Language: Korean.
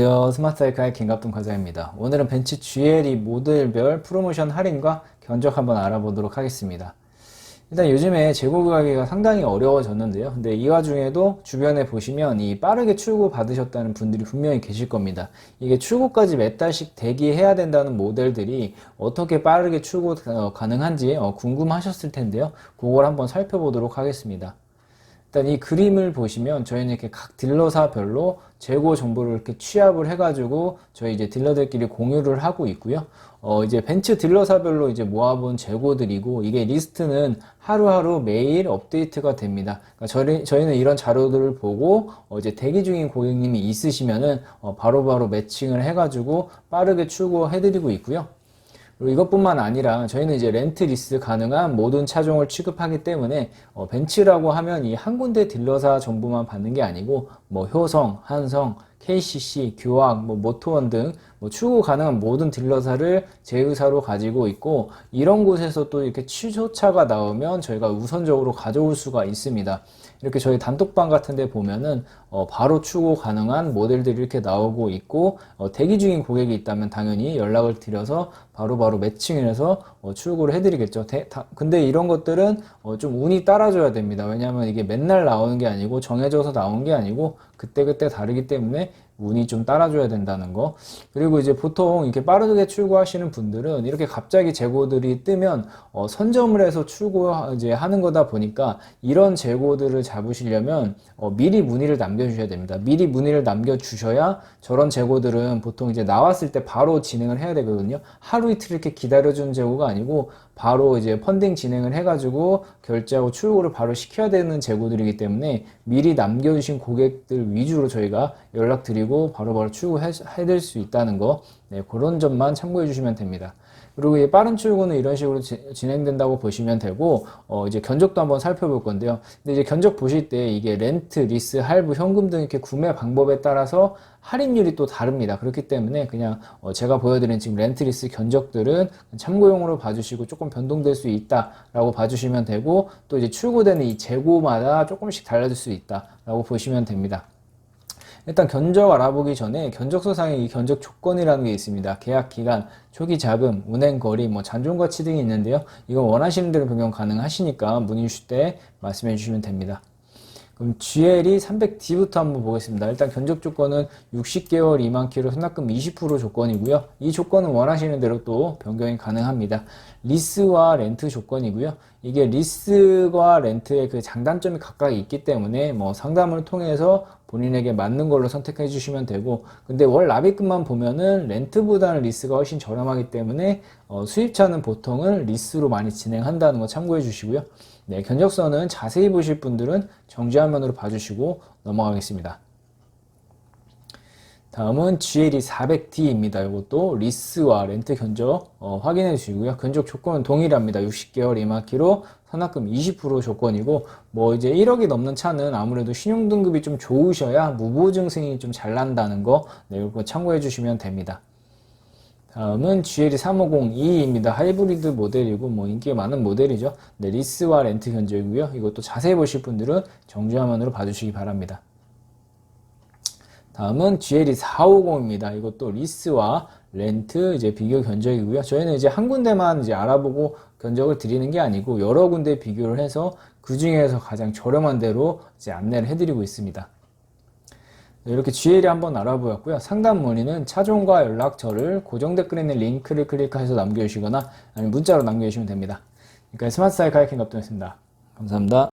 안녕하세요. 스마트사이클의 김갑동 과장입니다. 오늘은 벤츠 GLE 모델별 프로모션 할인과 견적 한번 알아보도록 하겠습니다. 일단 요즘에 재고 구하기가 상당히 어려워졌는데요. 근데 이 와중에도 주변에 보시면 이 빠르게 출고 받으셨다는 분들이 분명히 계실 겁니다. 이게 출고까지 몇 달씩 대기해야 된다는 모델들이 어떻게 빠르게 출고 어, 가능한지 어, 궁금하셨을 텐데요. 그걸 한번 살펴보도록 하겠습니다. 일단 이 그림을 보시면 저희는 이렇게 각 딜러사별로 재고 정보를 이렇게 취합을 해가지고 저희 이제 딜러들끼리 공유를 하고 있고요. 어, 이제 벤츠 딜러사별로 이제 모아본 재고들이고 이게 리스트는 하루하루 매일 업데이트가 됩니다. 그러니까 저희, 저희는 이런 자료들을 보고 어, 이제 대기 중인 고객님이 있으시면은 어, 바로바로 매칭을 해가지고 빠르게 출고해드리고 있고요. 그리고 이것뿐만 아니라 저희는 이제 렌트 리스 가능한 모든 차종을 취급하기 때문에 어, 벤츠라고 하면 이 한 군데 딜러사 정보만 받는 게 아니고 뭐 효성, 한성, KCC, 교학, 뭐 모토원 등뭐 출고 가능한 모든 딜러사를 제휴사로 가지고 있고 이런 곳에서 또 이렇게 취소차가 나오면 저희가 우선적으로 가져올 수가 있습니다. 이렇게 저희 단톡방 같은 데 보면은 어, 바로 출고 가능한 모델들이 이렇게 나오고 있고 어, 대기 중인 고객이 있다면 당연히 연락을 드려서 바로 바로 매칭을 해서 어, 출고를 해드리겠죠. 대, 다, 근데 이런 것들은 어, 좀 운이 따라줘야 됩니다. 왜냐하면 이게 맨날 나오는 게 아니고 정해져서 나온 게 아니고 그때그때 다르기 때문에 운이 좀 따라줘야 된다는 거. 그리고 이제 보통 이렇게 빠르게 출고하시는 분들은 이렇게 갑자기 재고들이 뜨면 어, 선점을 해서 출고 이제 하는 거다 보니까 이런 재고들을 잡으시려면 어, 미리 문의를 남겨주셔야 됩니다. 미리 문의를 남겨주셔야 저런 재고들은 보통 이제 나왔을 때 바로 진행을 해야 되거든요. 하루 이틀 이렇게 기다려주는 재고가 아니고 바로 이제 펀딩 진행을 해가지고 결제하고 출고를 바로 시켜야 되는 재고들이기 때문에 미리 남겨주신 고객들 위주로 저희가 연락드리고 바로바로 출고해드릴 수 있다는 거 네, 그런 점만 참고해 주시면 됩니다. 그리고 이 빠른 출고는 이런 식으로 지, 진행된다고 보시면 되고 어 이제 견적도 한번 살펴볼 건데요. 근데 이제 견적 보실 때 이게 렌트, 리스, 할부, 현금 등 이렇게 구매 방법에 따라서 할인율이 또 다릅니다. 그렇기 때문에 그냥 어 제가 보여드린 지금 렌트, 리스 견적들은 참고용으로 봐주시고 조금 변동될 수 있다라고 봐주시면 되고 또 이제 출고되는 이 재고마다 조금씩 달라질 수 있다라고 보시면 됩니다. 일단 견적 알아보기 전에 견적서상에 이 견적 조건이라는 게 있습니다. 계약 기간, 초기 자금, 운행 거리, 뭐 잔존 가치 등이 있는데요. 이거 원하시는 대로 변경 가능하시니까 문의 주실 때 말씀해 주시면 됩니다. 그럼 GLE 300D부터 한번 보겠습니다. 일단 견적 조건은 60개월 2만 킬로 선납금 20% 조건이고요. 이 조건은 원하시는 대로 또 변경이 가능합니다. 리스와 렌트 조건이고요. 이게 리스와 렌트의 그 장단점이 각각 있기 때문에 뭐 상담을 통해서 본인에게 맞는 걸로 선택해 주시면 되고 근데 월 납입금만 보면은 렌트보다는 리스가 훨씬 저렴하기 때문에 어, 수입차는 보통은 리스로 많이 진행한다는 거 참고해 주시고요. 네, 견적서는 자세히 보실 분들은 정지화면으로 봐주시고 넘어가겠습니다. 다음은 GLE 400D입니다. 이것도 리스와 렌트 견적 어, 확인해 주시고요. 견적 조건은 동일합니다. 60개월 2만 킬로 선납금 20% 조건이고 뭐 이제 1억이 넘는 차는 아무래도 신용 등급이 좀 좋으셔야 무보증 승인이 좀 잘 난다는 거 네, 이거 참고해 주시면 됩니다. 다음은 GLE 350E입니다. 하이브리드 모델이고 뭐 인기가 많은 모델이죠. 네, 리스와 렌트 견적이고요. 이것도 자세히 보실 분들은 정지화면으로 봐주시기 바랍니다. 다음은 GLE 450입니다. 이것도 리스와 렌트 이제 비교 견적이고요. 저희는 이제 한 군데만 이제 알아보고 견적을 드리는 게 아니고 여러 군데 비교를 해서 그 중에서 가장 저렴한 대로 이제 안내를 해드리고 있습니다. 네, 이렇게 GLE 한번 알아보았고요. 상담 문의는 차종과 연락처를 고정 댓글에 있는 링크를 클릭해서 남겨주시거나 아니면 문자로 남겨주시면 됩니다. 그러니까 스마트 사이클 하이킹 갑동이었습니다. 감사합니다.